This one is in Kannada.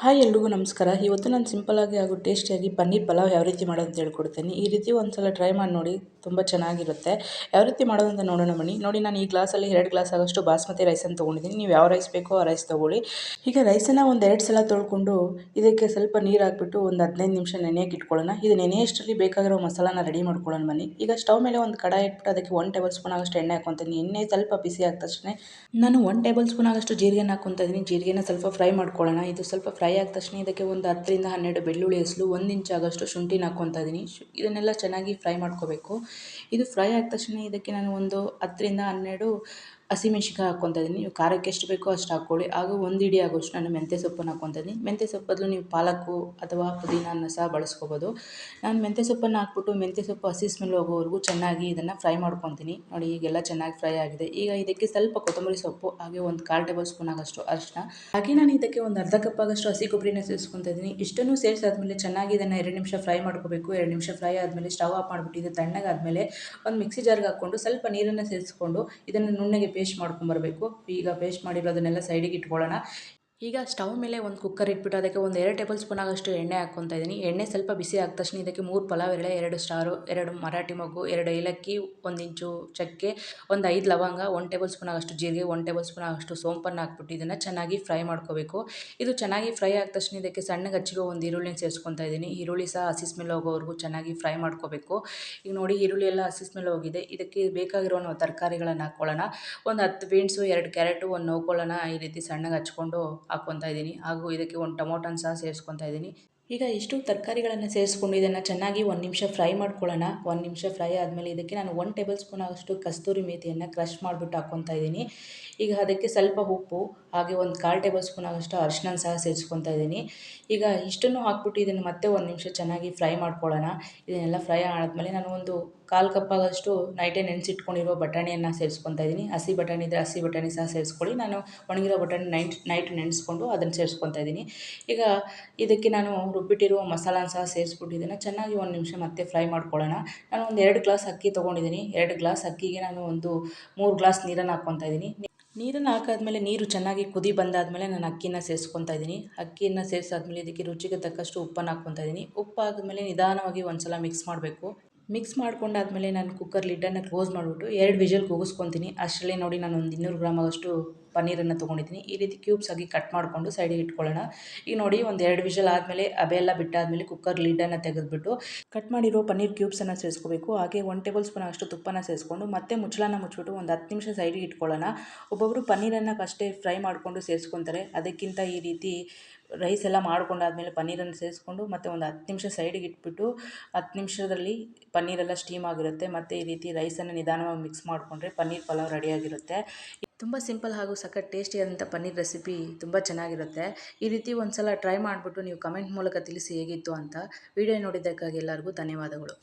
ಹಾಯ್ ಎಲ್ರಿಗೂ ನಮಸ್ಕಾರ. ಇವತ್ತು ನಾನು ಸಿಂಪಲ್ಲಾಗಿ ಹಾಗೂ ಟೇಸ್ಟಿಯಾಗಿ ಪನ್ನೀರ್ ಪಲಾವ್ ಯಾವ ರೀತಿ ಮಾಡೋದು ಅಂತ ಹೇಳ್ಕೊಡ್ತೀನಿ. ಈ ರೀತಿ ಒಂದು ಸಲ ಟ್ರೈ ಮಾಡಿ ನೋಡಿ. ತುಂಬ ಚೆನ್ನಾಗಿರುತ್ತೆ. ಯಾವ ರೀತಿ ಮಾಡೋದು ಅಂತ ನೋಡೋಣ ಬನ್ನಿ. ನೋಡಿ, ನಾನು ಈ ಗ್ಲಾಸಲ್ಲಿ ಎರಡು ಗ್ಲಾಸ್ ಆಗೋಷ್ಟು ಬಾಸ್ಮತಿ ರೈಸನ್ನು ತೊಗೊಂಡಿದ್ದೀನಿ. ನೀವು ಯಾವ ರೈಸ್ ಬೇಕೋ ಆ ರೈಸ್ ತೊಗೊಳ್ಳಿ. ಈಗ ರೈಸನ್ನು ಒಂದು ಎರಡು ಸಲ ತೊಳ್ಕೊಂಡು ಇದಕ್ಕೆ ಸ್ವಲ್ಪ ನೀರು ಹಾಕ್ಬಿಟ್ಟು ಒಂದು ಹದಿನೈದು ನಿಮಿಷ ನೆನೆಯಕ್ಕೆ ಇಟ್ಕೊಳ್ಳೋಣ. ಇದು ನೆನೆಯಷ್ಟರಲ್ಲಿ ಬೇಕಾಗಿರೋ ಮಸಾಲಾನ ರೆಡಿ ಮಾಡ್ಕೊಳ್ಳೋಣ ಬನ್ನಿ. ಈಗ ಸ್ಟವ್ ಮೇಲೆ ಒಂದು ಕಡಾಯಿ ಇಟ್ಬಿಟ್ಟು ಅದಕ್ಕೆ ಒನ್ ಟೇಬಲ್ ಸ್ಪೂನ್ ಆಗೋಷ್ಟು ಎಣ್ಣೆ ಹಾಕೊತೀನಿ ಎಣ್ಣೆ ಸ್ವಲ್ಪ ಬಿಸಿ ಆದ ತಕ್ಷಣ ನಾನು ಒನ್ ಟೇಬಲ್ ಸ್ಪೂನ್ ಆಗೋಷ್ಟು ಜೀರಿಗೆನ ಹಾಕೊತಾ ಇದ್ದೀನಿ ಜೀರಿಗೆನ ಸ್ವಲ್ಪ ಫ್ರೈ ಮಾಡ್ಕೊಳ್ಳೋಣ. ಇದು ಸ್ವಲ್ಪ ಫ್ರೈ ಆದ ತಕ್ಷಣ ಇದಕ್ಕೆ ಒಂದು ಹತ್ತರಿಂದ ಹನ್ನೆರಡು ಬೆಳ್ಳುಳ್ಳಿ ಹೆಸಲು, ಒಂದು ಇಂಚ್ ಆಗೋಷ್ಟು ಶುಂಠಿನ ಹಾಕ್ಕೊತಾ ಇದ್ದೀನಿ ಇದನ್ನೆಲ್ಲ ಚೆನ್ನಾಗಿ ಫ್ರೈ ಮಾಡ್ಕೋಬೇಕು. ಇದು ಫ್ರೈ ಆದ ತಕ್ಷಣ ಇದಕ್ಕೆ ನಾನು ಒಂದು ಹತ್ತರಿಂದ ಹನ್ನೆರಡು ಹಸಿಮೆಣ್ಸಿನ್ಕಾಯಿ ಹಾಕ್ಕೊತಾ ಇದ್ದೀನಿ ನೀವು ಖಾರಕ್ಕೆ ಎಷ್ಟು ಬೇಕೋ ಅಷ್ಟು ಹಾಕ್ಕೊಳ್ಳಿ. ಹಾಗೂ ಒಂದು ಇಡಿ ಆಗೋಷ್ಟು ನಾನು ಮೆಂತ್ಯ ಸೊಪ್ಪನ್ನು ಹಾಕ್ಕೊತಾ ಇದ್ದೀನಿ ಮೆಂತ್ಯ ಸೊಪ್ಪು ನೀವು ಪಾಲಕ್ಕು ಅಥವಾ ಪುದೀನಾನ ಸಹ ಬಳಸ್ಕೋಬೋದು. ನಾನು ಮೆಂತ್ಯ ಸೊಪ್ಪನ್ನು ಹಾಕ್ಬಿಟ್ಟು ಮೆಂತ್ಯ ಸೊಪ್ಪು ಹಸಿ ಸ್ಮೆಲ್ ಹೋಗೋವರೆಗೂ ಚೆನ್ನಾಗಿ ಇದನ್ನು ಫ್ರೈ ಮಾಡ್ಕೊತೀನಿ ನೋಡಿ, ಈಗೆಲ್ಲ ಚೆನ್ನಾಗಿ ಫ್ರೈ ಆಗಿದೆ. ಈಗ ಇದಕ್ಕೆ ಸ್ವಲ್ಪ ಕೊತ್ತಂಬರಿ ಸೊಪ್ಪು, ಹಾಗೆ ಒಂದು ಕಾಲು ಟೇಬಲ್ ಸ್ಪೂನ್ ಆಗೋಷ್ಟು ಅರಿಶಿನ ಹಾಗೆ ನಾನು ಇದಕ್ಕೆ ಒಂದು ಅರ್ಧ ಕಪ್ ಆಗೋಷ್ಟು ಹಸಿ ಕೊಬ್ಬರಿನ ಸೇರಿಸ್ಕೊತಾ ಇದ್ದೀನಿ ಇಷ್ಟನ್ನು ಸೇರಿಸಾದ್ಮೇಲೆ ಚೆನ್ನಾಗಿ ಇದನ್ನು ಎರಡು ನಿಮಿಷ ಫ್ರೈ ಮಾಡ್ಕೋಬೇಕು. ಎರಡು ನಿಮಿಷ ಫ್ರೈ ಆದಮೇಲೆ ಸ್ಟವ್ ಆಫ್ ಮಾಡಿಬಿಟ್ಟು, ಇದು ತಣ್ಣಗಾದ್ಮೇಲೆ ಒಂದು ಮಿಕ್ಸಿ ಜಾರ್ಗೆ ಹಾಕ್ಕೊಂಡು ಸ್ವಲ್ಪ ನೀರನ್ನು ಸೇರಿಸ್ಕೊಂಡು ಇದನ್ನು ನುಣ್ಣಗೆ ಪೇಸ್ಟ್ ಮಾಡ್ಕೊಂಬರ್ಬೇಕು ಈಗ ಪೇಸ್ಟ್ ಮಾಡಿರೋದನ್ನೆಲ್ಲ ಸೈಡಿಗೆ ಇಟ್ಕೊಳ್ಳೋಣ. ಈಗ ಸ್ಟವ್ ಮೇಲೆ ಒಂದು ಕುಕ್ಕರ್ ಇಟ್ಬಿಟ್ಟು ಅದಕ್ಕೆ ಒಂದು ಎರಡು ಟೇಬಲ್ ಸ್ಪೂನ್ ಆಗೋಷ್ಟು ಎಣ್ಣೆ ಹಾಕ್ಕೊತಾ ಇದ್ದೀನಿ. ಎಣ್ಣೆ ಸ್ವಲ್ಪ ಬಿಸಿ ಆದ ತಕ್ಷಣ ಇದಕ್ಕೆ ಮೂರು ಪಲಾವ್ ಎಲೆ ಎರಡು ಸ್ಟಾರು ಎರಡು ಮರಾಠಿ ಮಗು ಎರಡು ಏಲಕ್ಕಿ, ಒಂದು ಇಂಚು ಚಕ್ಕೆ, ಒಂದು ಐದು ಲವಂಗ ಒನ್ ಟೇಬಲ್ ಸ್ಪೂನ್ ಆಗೋಷ್ಟು ಜೀರಿಗೆ ಒನ್ ಟೇಬಲ್ ಸ್ಪೂನ್ ಆಗೋಷ್ಟು ಸೋಂಪನ್ನು ಹಾಕ್ಬಿಟ್ಟು ಇದನ್ನು ಚೆನ್ನಾಗಿ ಫ್ರೈ ಮಾಡ್ಕೋಬೇಕು. ಇದು ಚೆನ್ನಾಗಿ ಫ್ರೈ ಆದ ತಕ್ಷಣ ಇದಕ್ಕೆ ಸಣ್ಣಗೆ ಗಚ್ಚಿಗೆ ಒಂದು ಈರುಳ್ಳಿನ ಸೇರಿಸ್ಕೊತಾ ಇದ್ದೀನಿ. ಈರುಳ್ಳಿ ಸಹ ಹಸಿ ಸ್ಮೆಲ್ ಹೋಗೋವರೆಗೂ ಚೆನ್ನಾಗಿ ಫ್ರೈ ಮಾಡ್ಕೋಬೇಕು. ಈಗ ನೋಡಿ ಈರುಳ್ಳಿ ಎಲ್ಲ ಹಸಿ ಸ್ಮೆಲ್ ಹೋಗಿದೆ. ಇದಕ್ಕೆ ಬೇಕಾಗಿರೋ ತರಕಾರಿಗಳನ್ನು ಹಾಕ್ಕೊಳ್ಳೋಣ. ಒಂದು ಹತ್ತು ಬೀನ್ಸು, ಎರಡು ಕ್ಯಾರೆಟು, ಒಂದು ನೋಕೊಳ್ಳೋಣ ಈ ರೀತಿ ಸಣ್ಣಗೆ ಹಚ್ಕೊಂಡು ಹಾಕ್ಕೊತಾ ಇದ್ದೀನಿ. ಹಾಗೂ ಇದಕ್ಕೆ ಒಂದು ಟೊಮೊಟೊನ ಸಹ ಸೇರಿಸ್ಕೊತಾ ಇದ್ದೀನಿ. ಈಗ ಇಷ್ಟು ತರಕಾರಿಗಳನ್ನು ಸೇರಿಸ್ಕೊಂಡು ಇದನ್ನು ಚೆನ್ನಾಗಿ ಒಂದು ನಿಮಿಷ ಫ್ರೈ ಮಾಡ್ಕೊಳ್ಳೋಣ. ಒಂದು ನಿಮಿಷ ಫ್ರೈ ಆದಮೇಲೆ ಇದಕ್ಕೆ ನಾನು ಒನ್ ಟೇಬಲ್ ಸ್ಪೂನ್ ಆಗೋಷ್ಟು ಕಸ್ತೂರಿ ಮೇಥಿಯನ್ನು ಕ್ರಷ್ ಮಾಡಿಬಿಟ್ಟು ಹಾಕ್ಕೊತಾ ಇದ್ದೀನಿ. ಈಗ ಅದಕ್ಕೆ ಸ್ವಲ್ಪ ಉಪ್ಪು, ಹಾಗೆ ಒಂದು ಕಾಲು ಟೇಬಲ್ ಸ್ಪೂನ್ ಆಗೋಷ್ಟು ಅರಿಶಿನ ಸಹ ಸೇರಿಸ್ಕೊತಾ ಇದ್ದೀನಿ. ಈಗ ಇಷ್ಟನ್ನು ಹಾಕ್ಬಿಟ್ಟು ಇದನ್ನು ಮತ್ತೆ ಒಂದು ನಿಮಿಷ ಚೆನ್ನಾಗಿ ಫ್ರೈ ಮಾಡ್ಕೊಳ್ಳೋಣ. ಇದನ್ನೆಲ್ಲ ಫ್ರೈ ಆದಮೇಲೆ ನಾನು ಒಂದು ಕಾಲು ಕಪ್ ಆಗೋಷ್ಟು ನೈಟೇ ನೆನೆಸಿಟ್ಕೊಂಡಿರೋ ಬಟಾಣಿಯನ್ನು ಸೇರಿಸ್ಕೊತಾ ಇದ್ದೀನಿ. ಹಸಿ ಬಟಾಣಿ ಇದ್ದರೆ ಹಸಿ ಬಟಾಣಿ ಸಹ ಸೇರಿಸ್ಕೊಳ್ಳಿ. ನಾನು ಒಣಗಿರೋ ಬಟಾಣಿ ನೈಟ್ ನೈಟ್ ನೆನೆಸ್ಕೊಂಡು ಅದನ್ನು ಸೇರಿಸ್ಕೊತಾ ಇದ್ದೀನಿ. ಈಗ ಇದಕ್ಕೆ ನಾನು ರುಬ್ಬಿಟ್ಟಿರುವ ಮಸಾಲಾನ ಸಹ ಸೇರಿಸ್ಬಿಟ್ಟು ಇದನ್ನು ಚೆನ್ನಾಗಿ ಒಂದು ನಿಮಿಷ ಮತ್ತೆ ಫ್ರೈ ಮಾಡ್ಕೊಳ್ಳೋಣ. ನಾನು ಒಂದು ಎರಡು ಗ್ಲಾಸ್ ಅಕ್ಕಿ ತೊಗೊಂಡಿದ್ದೀನಿ. ಎರಡು ಗ್ಲಾಸ್ ಅಕ್ಕಿಗೆ ನಾನು ಒಂದು ಮೂರು ಗ್ಲಾಸ್ ನೀರನ್ನು ಹಾಕ್ಕೊತಾ ಇದ್ದೀನಿ. ನೀರನ್ನು ಹಾಕಾದ್ಮೇಲೆ ನೀರು ಚೆನ್ನಾಗಿ ಕುದಿ ಬಂದಾದಮೇಲೆ ನಾನು ಅಕ್ಕಿನ ಸೇರಿಸ್ಕೊತಾ ಇದ್ದೀನಿ. ಅಕ್ಕಿಯನ್ನು ಸೇರಿಸಾದ್ಮೇಲೆ ಇದಕ್ಕೆ ರುಚಿಗೆ ತಕ್ಕಷ್ಟು ಉಪ್ಪನ್ನು ಹಾಕ್ಕೊತಾ ಇದ್ದೀನಿ. ಉಪ್ಪು ಹಾಕಿದ್ಮೇಲೆ ನಿಧಾನವಾಗಿ ಒಂದು ಸಲ ಮಿಕ್ಸ್ ಮಾಡಬೇಕು. ಮಿಕ್ಸ್ ಮಾಡ್ಕೊಂಡಾದ್ಮೇಲೆ ನಾನು ಕುಕ್ಕರ್ ಲಿಡ್ಡನ್ನು ಕ್ಲೋಸ್ ಮಾಡಿಬಿಟ್ಟು ಎರಡು ವಿಜಲ್ ಕೂಗಿಸ್ಕೊತೀನಿ. ಅಷ್ಟರಲ್ಲಿ ನೋಡಿ ನಾನು ಒಂದು ಇನ್ನೂರು ಗ್ರಾಮ್ ಆಗೋಷ್ಟು ಪನ್ನೀರನ್ನು ತೊಗೊಂಡಿದ್ದೀನಿ. ಈ ರೀತಿ ಕ್ಯೂಬ್ಸ್ ಆಗಿ ಕಟ್ ಮಾಡಿಕೊಂಡು ಸೈಡಿಗೆ ಇಟ್ಕೊಳ್ಳೋಣ. ಈಗ ನೋಡಿ ಒಂದು ಎರಡು ವಿಷಲ್ ಆದಮೇಲೆ ಅಬೆಲ್ಲ ಬಿಟ್ಟಾದಮೇಲೆ ಕುಕ್ಕರ್ ಲಿಡ್ಡನ್ನು ತೆಗೆದುಬಿಟ್ಟು ಕಟ್ ಮಾಡಿರೋ ಪನ್ನೀರ್ ಕ್ಯೂಬ್ಸನ್ನು ಸೇರಿಸ್ಕೋಬೇಕು. ಹಾಗೆ ಒನ್ ಟೇಬಲ್ ಸ್ಪೂನ್ ಅಷ್ಟು ತುಪ್ಪನ ಸೇರಿಸ್ಕೊಂಡು ಮತ್ತೆ ಮುಚ್ಚಳನ ಮುಚ್ಚಿಬಿಟ್ಟು ಒಂದು ಹತ್ತು ನಿಮಿಷ ಸೈಡಿಗೆ ಇಟ್ಕೊಳ್ಳೋಣ. ಒಬ್ಬೊಬ್ಬರು ಪನ್ನೀರನ್ನು ಫಸ್ಟೇ ಫ್ರೈ ಮಾಡಿಕೊಂಡು ಸೇರಿಸ್ಕೊತಾರೆ. ಅದಕ್ಕಿಂತ ಈ ರೀತಿ ರೈಸ್ ಎಲ್ಲ ಮಾಡ್ಕೊಂಡಾದ್ಮೇಲೆ ಪನ್ನೀರನ್ನು ಸೇರಿಸ್ಕೊಂಡು ಮತ್ತು ಒಂದು ಹತ್ತು ನಿಮಿಷ ಸೈಡಿಗೆ ಇಟ್ಬಿಟ್ಟು ಹತ್ತು ನಿಮಿಷದಲ್ಲಿ ಪನ್ನೀರೆಲ್ಲ ಸ್ಟೀಮ್ ಆಗಿರುತ್ತೆ. ಮತ್ತು ಈ ರೀತಿ ರೈಸನ್ನು ನಿಧಾನವಾಗಿ ಮಿಕ್ಸ್ ಮಾಡಿಕೊಂಡ್ರೆ ಪನ್ನೀರ್ ಪಲಾವ್ ರೆಡಿಯಾಗಿರುತ್ತೆ ತುಂಬ ಸಿಂಪಲ್ ಹಾಗೂ ಸಖತ್ ಟೇಸ್ಟಿಯಾದಂಥ ಪನ್ನೀರ್ ರೆಸಿಪಿ ತುಂಬ ಚೆನ್ನಾಗಿರುತ್ತೆ. ಈ ರೀತಿ ಒಂದು ಸಲ ಟ್ರೈ ಮಾಡಿಬಿಟ್ಟು ನೀವು ಕಮೆಂಟ್ ಮೂಲಕ ತಿಳಿಸಿ ಹೇಗಿತ್ತು ಅಂತ ವಿಡಿಯೋ ನೋಡಿದ್ದಕ್ಕಾಗಿ ಎಲ್ಲರಿಗೂ ಧನ್ಯವಾದಗಳು.